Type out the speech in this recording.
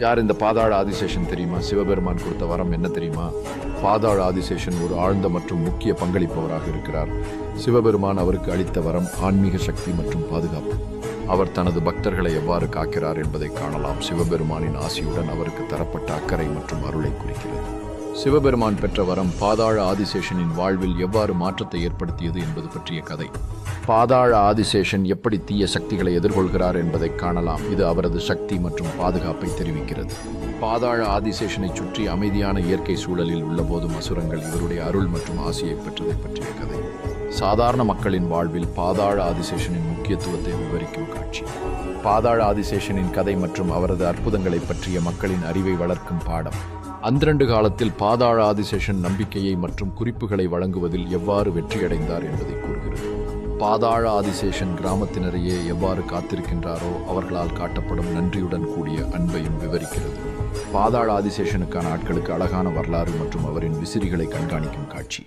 யார் இந்த பாதாள ஆதிசேஷன் தெரியுமா? சிவபெருமான் கொடுத்த வரம் என்ன தெரியுமா? பாதாள ஆதிசேஷன் ஒரு ஆழ்ந்த மற்றும் முக்கிய பங்களிப்பவராக இருக்கிறார். சிவபெருமான் அவருக்கு அளித்த வரம் ஆன்மீக சக்தி மற்றும் பாதுகாப்பு. அவர் தனது பக்தர்களை எவ்வாறு காக்கிறார் என்பதை காணலாம். சிவபெருமானின் ஆசியுடன் அவருக்கு தரப்பட்ட அக்கறை மற்றும் அருளை குறிக்கிறது. சிவபெருமான் பெற்ற வரம் பாதாள ஆதிசேஷனின் வாழ்வில் எவ்வாறு மாற்றத்தை ஏற்படுத்தியது என்பது பற்றிய கதை. பாதாள ஆதிசேஷன் எப்படி தீய சக்திகளை எதிர்கொள்கிறார் என்பதை காணலாம். இது அவரது சக்தி மற்றும் பாதுகாப்பை தெரிவிக்கிறது. பாதாள ஆதிசேஷனை சுற்றி அமைதியான இயற்கை சூழலில் உள்ளபோதும் அசுரங்கள் இவருடைய அருள் மற்றும் ஆசையை பெற்றதை பற்றிய கதை. சாதாரண மக்களின் வாழ்வில் பாதாள ஆதிசேஷனின் முக்கியத்துவத்தை விவரிக்கும் காட்சி. பாதாள ஆதிசேஷனின் கதை மற்றும் அவரது அற்புதங்களை பற்றிய மக்களின் அறிவை வளர்க்கும் பாடம். அந்திரண்டு காலத்தில் பாதாள ஆதிசேஷன் நம்பிக்கையை மற்றும் குறிப்புகளை வழங்குவதில் எவ்வாறு வெற்றியடைந்தார் என்பதை கூறுகிறது. பாதாள ஆதிசேஷன் கிராமத்தினரையே எவ்வாறு காத்திருக்கின்றாரோ அவர்களால் காட்டப்படும் நன்றியுடன் கூடிய அன்பையும் விவரிக்கிறது. பாதாள ஆதிசேஷனுக்கான ஆட்களுக்கு அழகான வரலாறு மற்றும் அவரின் விசிறிகளை கண்காணிக்கும் காட்சி.